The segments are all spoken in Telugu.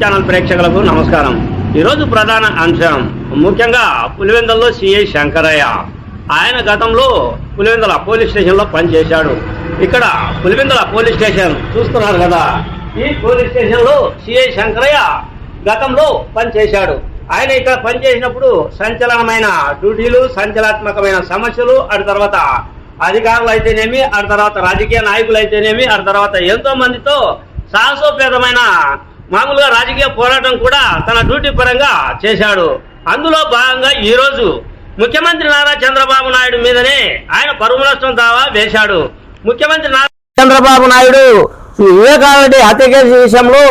ఛానల్ ప్రేక్షకులకు నమస్కారం. ఈరోజు ప్రధాన అంశం ముఖ్యంగా పులివెందల్లో సిఐ శంకరయ్య. ఆయన గతంలో పులివెందల పోలీస్ స్టేషన్లో పనిచేశాడు. ఇక్కడ పులివెందల పోలీస్ స్టేషన్ చూస్తున్నారు కదా. ఈ పోలీస్ స్టేషన్లో సిఐ శంకరయ్య గతంలో పనిచేశాడు. ఆయన ఇక్కడ పనిచేసినప్పుడు సంచలనమైన డ్యూటీలు సంచలనాత్మకమైన సమస్యలు అటు తర్వాత అధికారులు అయితేనేమి ఆ తర్వాత రాజకీయ నాయకులు అయితేనేమి ఆ తర్వాత ఎంతో మందితో సాహసోపేతమైన మామూలుగా రాజకీయ పోరాటం కూడా తన డ్యూటీ పరంగా చేశాడు. అందులో భాగంగా ఈరోజు ముఖ్యమంత్రి నారా చంద్రబాబు నాయుడు మీదనే ఆయన పరువు నష్టం దావా వేశాడు. ముఖ్యమంత్రి నారా చంద్రబాబు నాయుడు వివేకానంద హత్య కేసు విషయంలో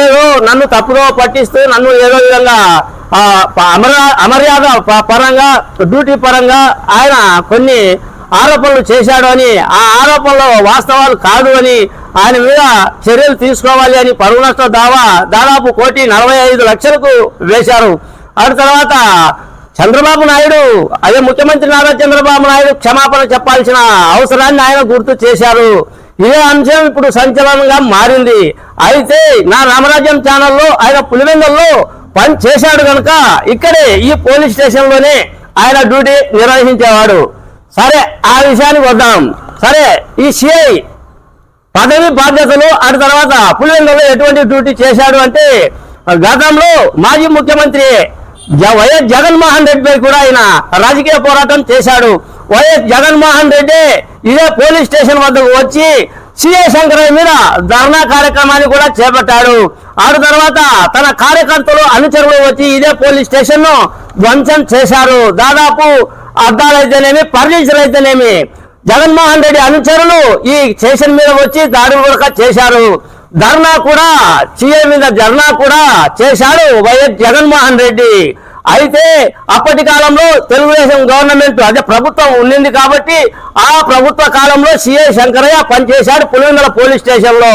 ఏదో నన్ను తప్పుదో పట్టిస్తూ నన్ను ఏదో విధంగా అమర్యాద పరంగా డ్యూటీ పరంగా ఆయన కొన్ని ఆరోపణలు చేశాడు అని ఆ ఆరోపణలు వాస్తవాలు కాదు అని ఆయన మీద చర్యలు తీసుకోవాలి అని పరువు నష్ట దావా దాదాపు కోటి నలభై ఐదు లక్షలకు వేశారు. ఆ తర్వాత చంద్రబాబు నాయుడు అదే ముఖ్యమంత్రి నారా చంద్రబాబు నాయుడు క్షమాపణ చెప్పాల్సిన అవసరాన్ని ఆయన గుర్తు చేశారు. ఇదే అంశం ఇప్పుడు సంచలనంగా మారింది. అయితే నా రామరాజ్యం ఛానల్లో ఆయన పులివెందుల్లో పని చేశాడు కనుక ఇక్కడే ఈ పోలీస్ స్టేషన్లోనే ఆయన డ్యూటీ నిర్వహించేవాడు. సరే ఆ విషయానికి వద్దాం. సరే ఈ సిఐ పదవి బాధ్యతలు ఆ తర్వాత పులివెందులో ఎటువంటి డ్యూటీ చేశాడు అంటే గతంలో మాజీ ముఖ్యమంత్రి జ- వైఎస్ జగన్మోహన్ రెడ్డి పై కూడా ఆయన రాజకీయ పోరాటం చేశాడు. వైఎస్ జగన్మోహన్ రెడ్డి ఇదే పోలీస్ స్టేషన్ వద్దకు వచ్చి సిఏ శంకరయ్య మీద ధర్నా కార్యక్రమాన్ని కూడా చేపట్టాడు. ఆ తర్వాత తన కార్యకర్తలు అనుచరులు వచ్చి ఇదే పోలీస్ స్టేషన్ను ధ్వంసం చేశారు. దాదాపు అద్దాలైతేనేమి ఫర్నిచర్ అయితేనేమి జగన్మోహన్ రెడ్డి అనుచరులు ఈ స్టేషన్ మీద వచ్చి దాడులు కూడా చేశారు. ధర్నా కూడా సీఎం మీద ధర్నా కూడా చేశాడు వైఎస్ జగన్మోహన్ రెడ్డి. అయితే అప్పటి కాలంలో తెలుగుదేశం గవర్నమెంట్ అదే ప్రభుత్వం ఉండింది కాబట్టి ఆ ప్రభుత్వ కాలంలో సిఐ శంకరయ్య పనిచేశాడు పులివెందుల పోలీస్ స్టేషన్లో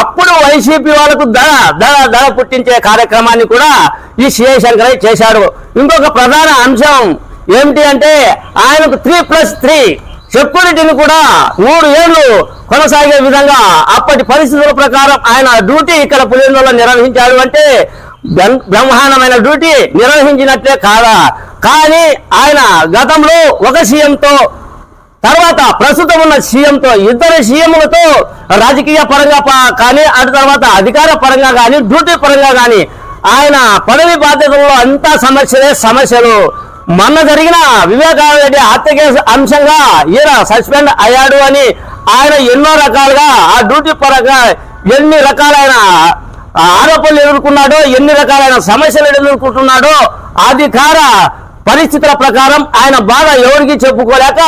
అప్పుడు వైసీపీ వాళ్ళకు ధర ధర ధర పుట్టించే కార్యక్రమాన్ని కూడా ఈ సిఐ శంకరయ్య చేశాడు. ఇంకొక ప్రధాన అంశం ఏమిటి అంటే ఆయనకు త్రీ ప్లస్ త్రీ. సెక్యూరిటీని కూడా మూడు ఏళ్ళు కొనసాగే విధంగా అప్పటి పరిస్థితుల ప్రకారం ఆయన డ్యూటీ ఇక్కడ పులివెందులో నిర్వహించాడు అంటే బ్రహ్మాండమైన డ్యూటీ నిర్వహించినట్లే కాదా? కానీ ఆయన గతంలో ఒక సీఎంతో తర్వాత ప్రస్తుతం ఉన్న సీఎంతో ఇద్దరు సీఎంలతో రాజకీయ పరంగా కానీ అటు తర్వాత అధికార పరంగా కానీ డ్యూటీ పరంగా కానీ ఆయన పదవి బాధ్యతల్లో అంతా సమస్యలే సమస్యలు. మొన్న జరిగిన వివేకానంద రెడ్డి హత్య కేసు అంశంగా ఈయన సస్పెండ్ అయ్యాడు అని ఆయన ఎన్నో రకాలుగా ఆ డ్యూటీ పరంగా ఎన్ని రకాలైన ఆరోపణలు ఎదుర్కొన్నాడో ఎన్ని రకాలైన సమస్యలు ఎదుర్కొంటున్నాడో అధికార పరిస్థితుల ప్రకారం ఆయన బాధ ఎవరికి చెప్పుకోలేక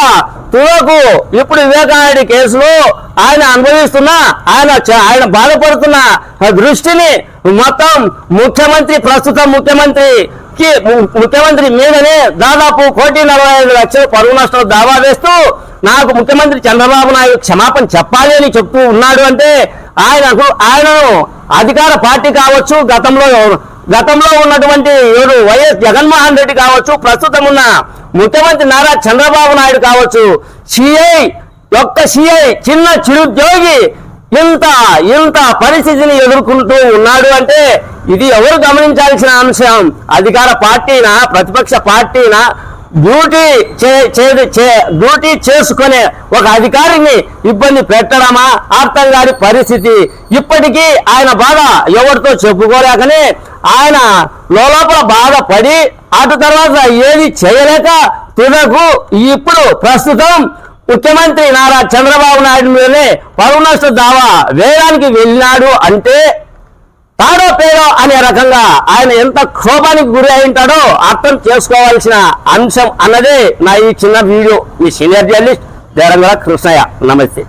తులకు ఇప్పుడు వివేకానంద కేసులో ఆయన అనుభవిస్తున్న ఆయన ఆయన బాధపడుతున్న దృష్టిని మొత్తం ముఖ్యమంత్రి ప్రస్తుత ముఖ్యమంత్రి కి ముఖ్యమంత్రి మీదనే దాదాపు కోటి నలభై ఐదు లక్షలు పరువు నష్టం దావా వేస్తూ నాకు ముఖ్యమంత్రి చంద్రబాబు నాయుడు క్షమాపణ చెప్పాలి అని చెప్తూ ఉన్నాడు అంటే ఆయనకు ఆయనను అధికార పార్టీ కావచ్చు గతంలో గతంలో ఉన్నటువంటి ఎవరు వైఎస్ జగన్మోహన్ రెడ్డి కావచ్చు ప్రస్తుతం ఉన్న ముఖ్యమంత్రి నారా చంద్రబాబు నాయుడు కావచ్చు సిఐ యొక్క సిఐ చిన్న చిరుద్యోగి ఇంత ఇంత పరిస్థితిని ఎదుర్కొంటూ ఉన్నాడు అంటే ఇది ఎవరు గమనించాల్సిన అంశం? అధికార పార్టీనా ప్రతిపక్ష పార్టీనా? డ్యూటీ చే చే- డ్యూటీ చేసుకునే ఒక అధికారిని ఇబ్బంది పెట్టడమా? అర్థం కాని పరిస్థితి ఇప్పటికీ ఆయన బాధ ఎవరితో చెప్పుకోలేకనే ఆయన లోపల బాధపడి అటు తర్వాత ఏది చేయలేక తుదకు ఇప్పుడు ప్రస్తుతం ముఖ్యమంత్రి నారా చంద్రబాబు నాయుడు మీదనే పరువు నష్ట దావా వేయడానికి వెళ్ళినాడు అంటే తాడో పేడో అనే రకంగా ఆయన ఎంత క్షోభానికి గురి అయి ఉంటాడో అర్థం చేసుకోవాల్సిన అంశం అన్నదే నా ఈ చిన్న వీడియో. ఈ సీనియర్ జర్నలిస్ట్ దేరంగల కృష్ణయ్య. నమస్తే.